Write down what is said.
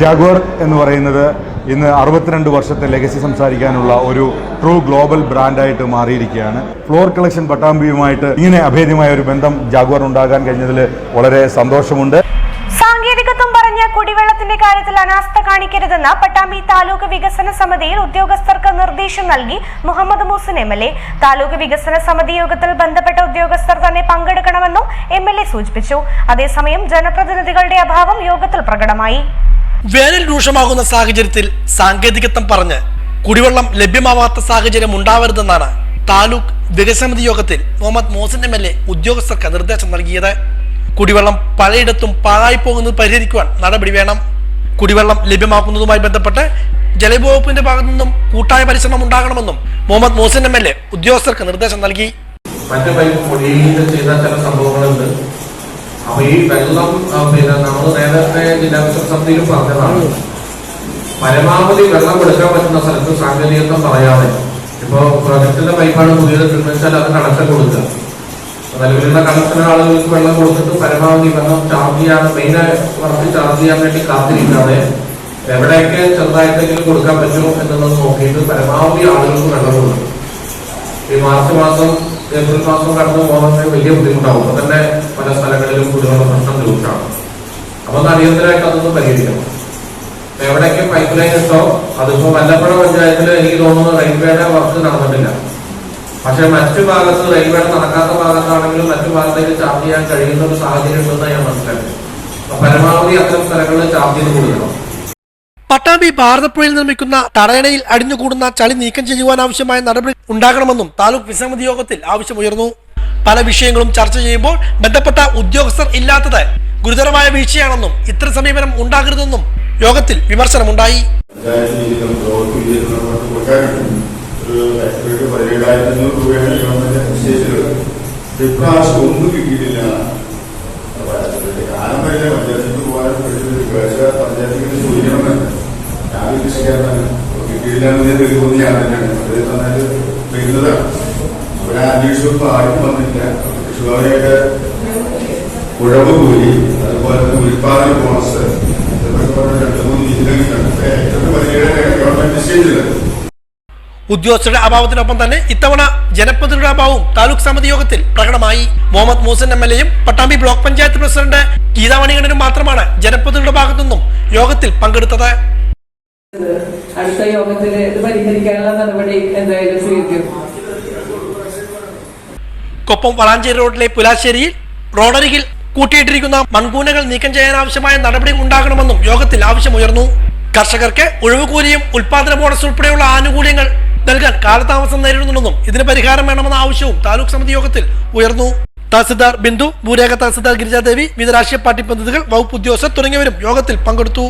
Jaguar എന്ന് പറയുന്നത് ഇന്ന് അറുപത്തിരണ്ട് വർഷത്തെ ലെഗസി സംസാരിക്കാനുള്ള ഒരു ട്രൂ ഗ്ലോബൽ ബ്രാൻഡായിട്ട് മാറിയിരിക്കുകയാണ്. ഫ്ലോർ കളക്ഷൻ പട്ടാമ്പിയുമായിട്ട് ഇങ്ങനെ അഭേദ്യമായ ഒരു ബന്ധം ജാഗ്വർ ഉണ്ടാകാൻ കഴിഞ്ഞതിൽ വളരെ സന്തോഷമുണ്ട്. സാങ്കേതികത്വം പറഞ്ഞ കുടിവെള്ളത്തിന്റെ കാര്യത്തിൽ അനാസ്ഥ കാണിക്കരുതെന്ന് പട്ടാമ്പി താലൂക്ക് വികസന സമിതിയിൽ ഉദ്യോഗസ്ഥർക്ക് നിർദ്ദേശം നൽകി Muhammad Muhsin M L A. Taluk വികസന സമിതി യോഗത്തിൽ ബന്ധപ്പെട്ട ഉദ്യോഗസ്ഥർ തന്നെ പങ്കെടുക്കണമെന്നും എം എൽ എ സൂചിപ്പിച്ചു. അതേസമയം ജനപ്രതിനിധികളുടെ അഭാവം യോഗത്തിൽ പ്രകടമായി. വേനൽ രൂക്ഷമാകുന്ന സാഹചര്യത്തിൽ സാങ്കേതികത്വം പറഞ്ഞ് കുടിവെള്ളം ലഭ്യമാവാത്ത സാഹചര്യം ഉണ്ടാവരുതെന്നാണ് താലൂക്ക് വികസനമിതി യോഗത്തിൽ Muhammad Muhsin M L A ഉദ്യോഗസ്ഥർക്ക് നിർദ്ദേശം നൽകിയത്. കുടിവെള്ളം പലയിടത്തും പാഴായി പോകുന്നത് പരിഹരിക്കുവാൻ നടപടി വേണം. കുടിവെള്ളം ലഭ്യമാക്കുന്നതുമായി ബന്ധപ്പെട്ട് ജലവകുപ്പിന്റെ ഭാഗത്തു നിന്നും കൂട്ടായ പരിശ്രമം ഉണ്ടാകണമെന്നും Muhammad Muhsin M L A ഉദ്യോഗസ്ഥർക്ക് നിർദ്ദേശം നൽകി. മറ്റു പൈപ്പ് ചെയ്ത ചില സംഭവങ്ങളുണ്ട്. അപ്പൊ ഈ വെള്ളം പിന്നെ നമ്മൾ നേരത്തെ ജില്ലാ സമിതിയിൽ പറഞ്ഞതാണ്. പരമാവധി വെള്ളം എടുക്കാൻ പറ്റുന്ന സ്ഥലത്ത് സാങ്കേതികത്വം പറയാതെ. ഇപ്പോ പ്രൊജക്ടിന്റെ പൈപ്പാണ് പുതിയത് നിർമ്മിച്ചാൽ അത് കണക്ഷൻ കൊടുക്കുക. നിലവിലുള്ള കണക്ഷൻ ആളുകൾക്ക് വെള്ളം കൊടുത്തിട്ട് പരമാവധി വെള്ളം ചാർജ് ചെയ്യാൻ മെയിൻ വർക്ക് ചാർജ് ചെയ്യാൻ വേണ്ടി കാത്തിരിക്കാതെ എവിടെയൊക്കെ ചെറുതായിട്ടെങ്കിലും കൊടുക്കാൻ പറ്റുമോ എന്നുള്ളത് നോക്കിയിട്ട് പരമാവധി ആളുകൾക്ക് വെള്ളം കൊടുക്കും ഈ മാർച്ച് മാസം ഏപ്രിൽ മാസം കടന്നു പോകുന്നത് വലിയ ബുദ്ധിമുട്ടാവും. അപ്പൊ തന്നെ സ്ഥലങ്ങളിലും കുടിവെള്ള പ്രശ്നം രൂക്ഷമാണ് അപ്പൊ അടിയന്തരമായിട്ട് അതൊന്ന് പരിഹരിക്കണം. എവിടെയൊക്കെ പൈപ്പ് ലൈൻ ഇട്ടോ അതിപ്പോ വല്ലപ്പുഴ പഞ്ചായത്തിൽ എനിക്ക് തോന്നുന്നു റെയിൽവേയുടെ വർക്ക് നടന്നിട്ടില്ല. പക്ഷെ മറ്റു ഭാഗത്ത് റെയിൽവേയുടെ നടക്കാത്ത ഭാഗത്താണെങ്കിലും മറ്റു ഭാഗത്തേക്ക് ചാർജ് ചെയ്യാൻ കഴിയുന്ന ഒരു സാഹചര്യം ഉണ്ടെന്ന് ഞാൻ മനസ്സിലാക്കി പരമാവധി അത്തരം സ്ഥലങ്ങളിൽ ചാർജ് ചെയ്ത് കൊടുക്കണം. പട്ടാമ്പി ഭാരതപ്പുഴയിൽ നിർമ്മിക്കുന്ന തടയണയിൽ അടിഞ്ഞുകൂടുന്ന ചളി നീക്കം ചെയ്യുവാൻ ആവശ്യമായ നടപടി ഉണ്ടാകണമെന്നും താലൂക്ക് വിസമിതി യോഗത്തിൽ ആവശ്യമുയർന്നു. പല വിഷയങ്ങളും ചർച്ച ചെയ്യുമ്പോൾ ബന്ധപ്പെട്ട ഉദ്യോഗസ്ഥർ ഇല്ലാത്തത് ഗുരുതരമായ വീഴ്ചയാണെന്നും ഇത്തരം സമീപനം ഉണ്ടാകരുതെന്നും യോഗത്തിൽ വിമർശനമുണ്ടായി. ഞാൻ കിട്ടിയില്ല എന്ന് ഞാൻ തന്നെയാണ് അത് നന്നായിട്ട് വരുന്നതാണ് അന്വേഷിച്ചപ്പോൾ ആർക്കും വന്നില്ല. കൃഷിഭവനായിട്ട് കുഴവ് കൂലി അതുപോലെ തന്നെ ഉൽപാദന ബോണസ് രണ്ട് മൂന്ന് ഗവൺമെന്റ് ഉദ്യോഗസ്ഥരുടെ അഭാവത്തിനൊപ്പം തന്നെ ഇത്തവണ ജനപ്രതിനിധിയുടെ അഭാവവും താലൂക്ക് സമിതി യോഗത്തിൽ പ്രകടമായി. മുഹമ്മദ് മൂസൻ എം എൽ എയും പട്ടാമ്പി ബ്ലോക്ക് പഞ്ചായത്ത് പ്രസിഡന്റ് ഗീതാമണികണ്ഠനും മാത്രമാണ് ജനപ്രതിനിധിയുടെ ഭാഗത്തു നിന്നും യോഗത്തിൽ പങ്കെടുത്തത്. അടുത്ത യോഗത്തിൽ ഇത് പരിഹരിക്കാനുള്ള നടപടി എന്തായാലും സ്വീകരിക്കും. കൊപ്പം വളാഞ്ചേരി റോഡിലെ പുലാശ്ശേരിയിൽ റോഡരികിൽ കൂട്ടിയിട്ടിരിക്കുന്ന മൺകൂനകൾ നീക്കം ചെയ്യാൻ ആവശ്യമായ നടപടി ഉണ്ടാകണമെന്നും യോഗത്തിൽ ആവശ്യമുയർന്നു. കർഷകർക്ക് ഒഴിവുകൂലിയും ഉൽപാദന ബോണസ് ഉൾപ്പെടെയുള്ള ആനുകൂല്യങ്ങൾ നൽകാൻ കാലതാമസം നേരിടുന്നുണ്ടെന്നും ഇതിന് പരിഹാരം വേണമെന്ന ആവശ്യവും താലൂക്ക് സമിതി യോഗത്തിൽ ഉയർന്നു. തഹസിൽദാർ ബിന്ദു ഭൂരേഖ തഹസിൽദാർ ഗിരിജാദേവി വിവിധ രാഷ്ട്രീയ പാർട്ടി പ്രതിനിധികൾ വകുപ്പ് ഉദ്യോഗസ്ഥർ തുടങ്ങിയവരും യോഗത്തിൽ പങ്കെടുത്തു.